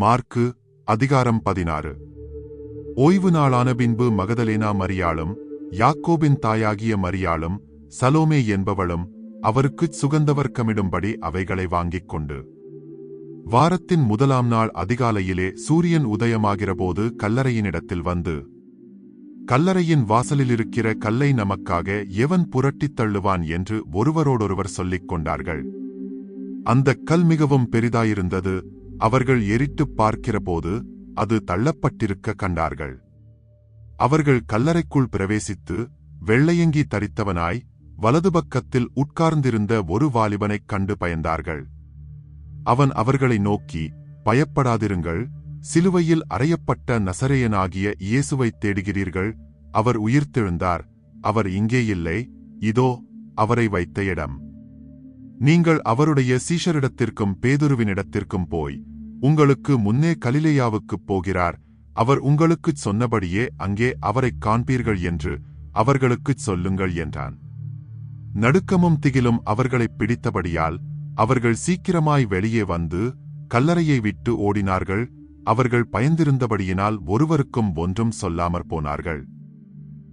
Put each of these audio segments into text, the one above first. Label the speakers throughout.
Speaker 1: Mark அதிகாரம் பதினாறு. ஓய்வு நாளான பின்பு மகதலேனா மரியாளும் யாக்கோபின் தாயாகிய மரியாளும் சலோமே என்பவளும் அவருக்குச் சுகந்தவர்க்கமிடும்படி அவைகளை வாங்கிக் கொண்டு. வாரத்தின் முதலாம் நாள் அதிகாலையிலே சூரியன் உதயமாகிறபோது கல்லறையினிடத்தில் வந்து கல்லறையின் வாசலில் இருக்கிற கல்லை நமக்காக எவன் புரட்டித் தள்ளுவான் என்று ஒருவரோடொருவர் சொல்லிக் கொண்டார்கள். அந்தக் கல் மிகவும் பெரிதாயிருந்தது. அவர்கள் எரித்துப் பார்க்கிறபோது அது தள்ளப்பட்டிருக்க கண்டார்கள். அவர்கள் கல்லறைக்குள் பிரவேசித்து வெள்ளையங்கி தரித்தவனாய் வலது பக்கத்தில் உட்கார்ந்திருந்த ஒரு வாலிபனைக் கண்டு பயந்தார்கள். அவன் அவர்களை நோக்கி பயப்படாதிருங்கள் சிலுவையில் அறையப்பட்ட நசரேயனாகிய இயேசுவைத் தேடுகிறீர்கள் அவர் உயிர்த்தெழுந்தார் அவர் இங்கே இல்லை இதோ அவரை வைத்த இடம். நீங்கள் அவருடைய சீஷரிடத்திற்கும் பேதுருவினிடத்திற்கும் போய் உங்களுக்கு முன்னே கலிலேயாவுக்குப் போகிறார். அவர் உங்களுக்குச் சொன்னபடியே அங்கே அவரைக் காண்பீர்கள் என்று அவர்களுக்குச் சொல்லுங்கள் என்றான். நடுக்கமும் திகிலும் அவர்களைப் பிடித்தபடியால் அவர்கள் சீக்கிரமாய் வெளியே வந்து கல்லறையை விட்டு ஓடினார்கள். அவர்கள் பயந்திருந்தபடியினால் ஒருவருக்கும் ஒன்றும் சொல்லாமற் போனார்கள்.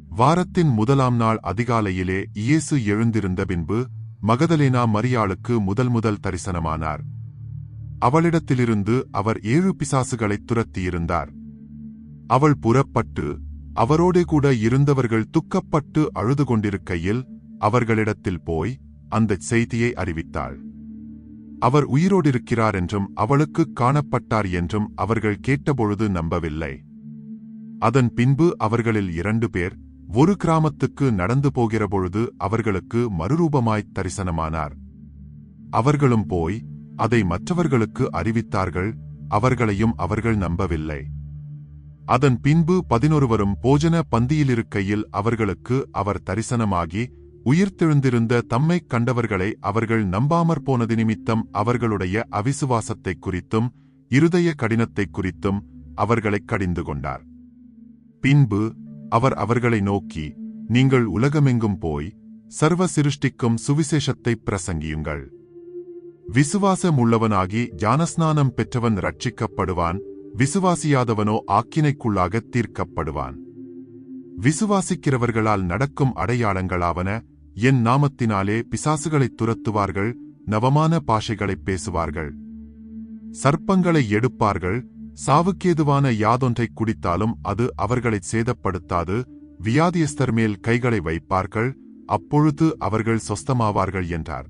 Speaker 1: வாரத்தின் முதலாம் நாள் அதிகாலையிலே இயேசு எழுந்திருந்த பின்பு மகதலேனா மரியாளுக்கு முதல் முதல் தரிசனமானார். அவளிடத்திலிருந்து அவர் ஏழு பிசாசுகளைத் துரத்தியிருந்தார். அவள் புறப்பட்டு அவரோடே கூட இருந்தவர்கள் துக்கப்பட்டு அழுது கொண்டிருக்கையில் அவர்களிடத்தில் போய் அந்தச் செய்தியை அறிவித்தாள். அவர் உயிரோடிருக்கிறார் என்றும் அவளுக்கு காணப்பட்டார் என்றும் அவர்கள் கேட்டபொழுது நம்பவில்லை. அதன் பின்பு அவர்களில் இரண்டு பேர் ஒரு கிராமத்துக்கு நடந்து போகிறபொழுது அவர்களுக்கு மறுரூபமாய்த் தரிசனமானார். அவர்களும் போய் அதை மற்றவர்களுக்கு அறிவித்தார்கள் அவர்களையும் அவர்கள் நம்பவில்லை. அதன் பின்பு பதினொருவரும் போஜன பந்தியிலிருக்கையில் அவர்களுக்கு அவர் தரிசனமாகி உயிர்த்தெழுந்திருந்த தம்மைக் கண்டவர்களை அவர்கள் நம்பாமற் போனது நிமித்தம் அவர்களுடைய அவிசுவாசத்தைக் குறித்தும் இருதய கடினத்தைக் குறித்தும் அவர்களைக் கடிந்து கொண்டார். பின்பு அவர் அவர்களை நோக்கி நீங்கள் உலகமெங்கும் போய் சர்வ சிருஷ்டிக்கும் சுவிசேஷத்தைப் பிரசங்கியுங்கள். விசுவாசமுள்ளவனாகி ஞானஸ்நானம் பெற்றவன் ரட்சிக்கப்படுவான் விசுவாசியாதவனோ ஆக்கினைக்குள்ளாகத் தீர்க்கப்படுவான். விசுவாசிக்கிறவர்களால் நடக்கும் அடையாளங்களாவன என் நாமத்தினாலே பிசாசுகளைத் துரத்துவார்கள் நவமான பாஷைகளைப் பேசுவார்கள். சர்ப்பங்களை எடுப்பார்கள் சாவுக்கேதுவான யாதொன்றைக் குடித்தாலும் அது அவர்களைச் சேதப்படுத்தாது. வியாதியஸ்தர் மேல் கைகளை வைப்பார்கள். அப்பொழுது அவர்கள் சொஸ்தமாவார்கள் என்றார்.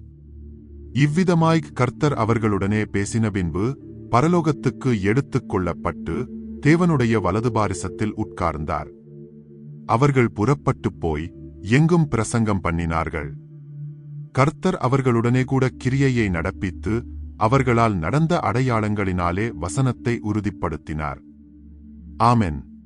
Speaker 1: இவ்விதமாய் கர்த்தர் அவர்களுடனே பேசின பின்பு பரலோகத்துக்கு எடுத்துக் கொள்ளப்பட்டு தேவனுடைய வலது பாரிசத்தில் உட்கார்ந்தார். அவர்கள் புறப்பட்டுப் போய் எங்கும் பிரசங்கம் பண்ணினார்கள். கர்த்தர் அவர்களுடனே கூட கிரியையை நடப்பித்து அவர்களால் நடந்த அடையாளங்களினாலே வசனத்தை உறுதிப்படுத்தினார். ஆமென்.